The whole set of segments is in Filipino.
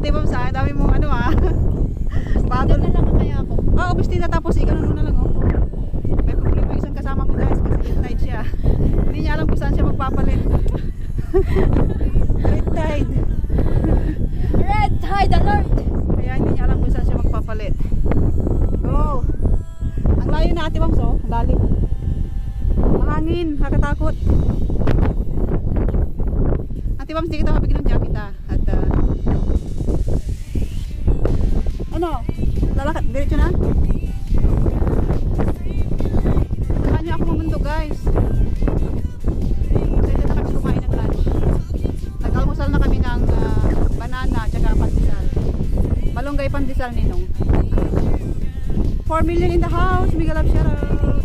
ate Bam sa dami mong ano ah. Bago na lang kaya ako. Oo, oh, Agustina tapos ikaw na lang oh. May problema isang kasama ko guys kasi late night siya. Hindi niya alam kung saan siya magpapalit. late tide. Red tide alert! Kaya hindi niya alam kung saan siya magpapalit. Go! Ang layo na ate Bam so, ang lalim. Mahangin, nakakatakot. Ate Bam, hindi kita mabigyan ng jacket ah. At ah, ano? Lalakad, diretso na? Saan niyo ako mamundo guys? Na kami kumain ng lunch. Nag-almusal na kami ng ah, banana at pandesal. Malunggay pandesal ninong. 4 million in the house. Miguel Love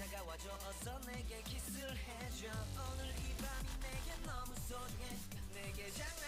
다가와줘. 어서 내게 키스를 해줘. 오늘 이 밤이 내게 너무 소중해. 내게 장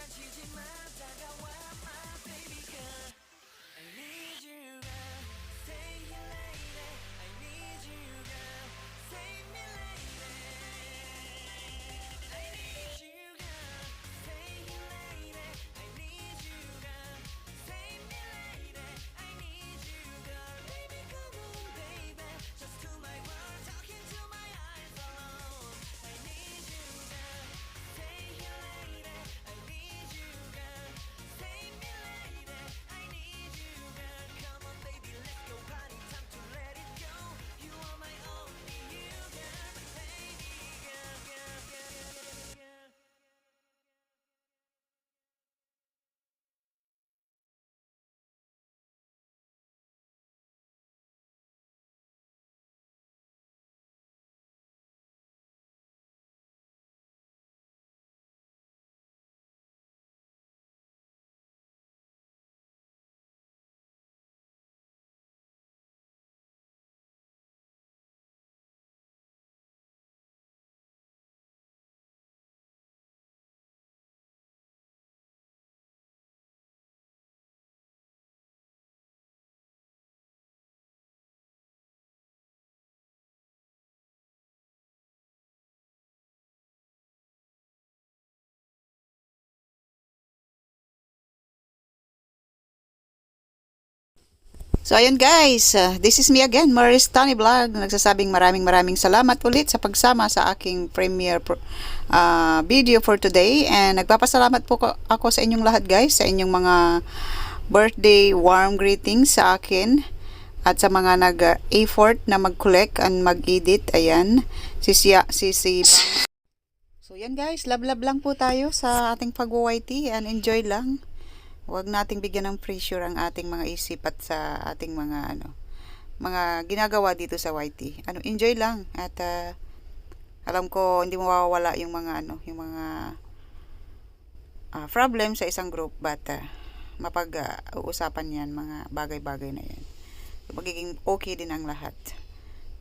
So ayun guys, uh, this is me again, Maris Tony Vlog. Nagsasabing maraming maraming salamat ulit sa pagsama sa aking premiere uh, video for today. And nagpapasalamat po ko- ako sa inyong lahat guys, sa inyong mga birthday warm greetings sa akin. At sa mga nag-effort na mag-collect and mag-edit, ayan, si Sia, si si So yan guys, love-love lang po tayo sa ating pag-YT and enjoy lang. Huwag nating bigyan ng pressure ang ating mga isip at sa ating mga ano, mga ginagawa dito sa YT. Ano, enjoy lang at ah, alam ko hindi mawawala yung mga ano, yung mga ah, problem sa isang group but ah, mapag-uusapan yan mga bagay-bagay na yan. So, magiging okay din ang lahat.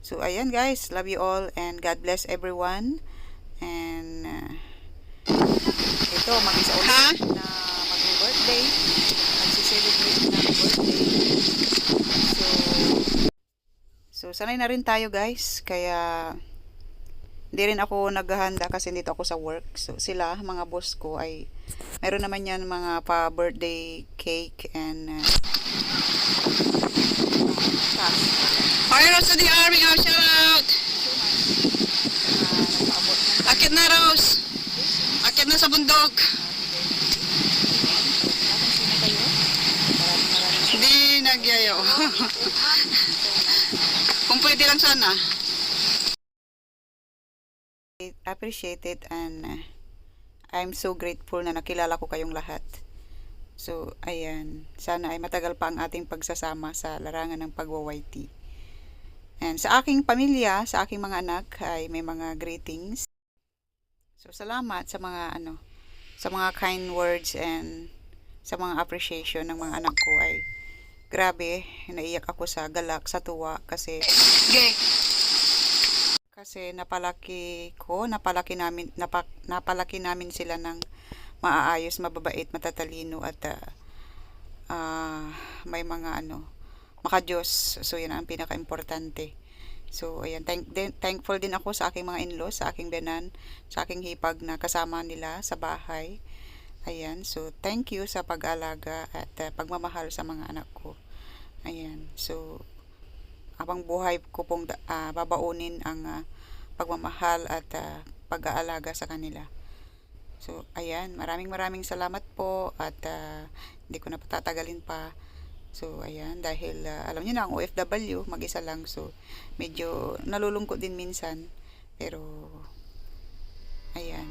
So ayan guys, love you all and God bless everyone. And ah, ito, mag-isa ulit na mag-birthday. Mag-celebrate ng birthday. So, so sanay na rin tayo guys. Kaya, hindi rin ako naghahanda kasi dito ako sa work. So, sila, mga boss ko ay, meron naman yan mga pa-birthday cake and uh, cash. Hi, Rose to the Army. Oh, shout out. Uh, Akit na, Rose. Akit na sa bundok. Hindi nagyayo. Kung pwede lang sana. appreciate it and uh, I'm so grateful na nakilala ko kayong lahat. So, ayan. Sana ay matagal pa ang ating pagsasama sa larangan ng pagwa-YT. And sa aking pamilya, sa aking mga anak ay may mga greetings. So, salamat sa mga ano, sa mga kind words and sa mga appreciation ng mga anak ko ay grabe, naiyak ako sa galak, sa tuwa kasi Okay. kasi napalaki ko, napalaki namin napa, napalaki namin sila ng maaayos, mababait, matatalino at ah, ah, may mga ano, makadiyos. So yan ang pinaka-importante. So ayan, thank, din, thankful din ako sa aking mga in-laws, sa aking benan, sa aking hipag na kasama nila sa bahay. Ayan, so thank you sa pag-alaga at ah, pagmamahal sa mga anak ko. So habang buhay ko pong ah, babaunin ang ah, pagmamahal at ah, pag-aalaga sa kanila. So, ayan, maraming maraming salamat po at ah, hindi ko na patatagalin pa. So, ayan, dahil ah, alam niyo na ang OFW, mag-isa lang. So, medyo nalulungkot din minsan. Pero, ayan.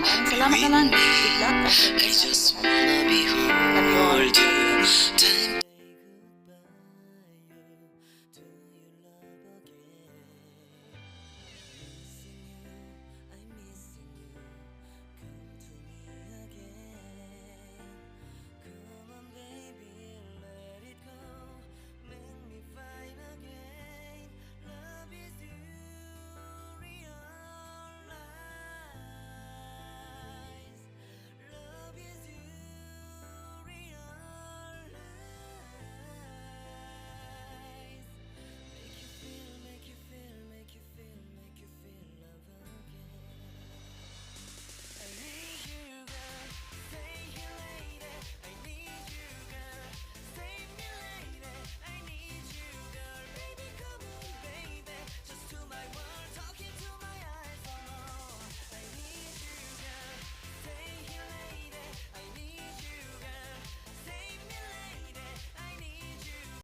Maraming salamat na lang. Good luck. I just lahat. to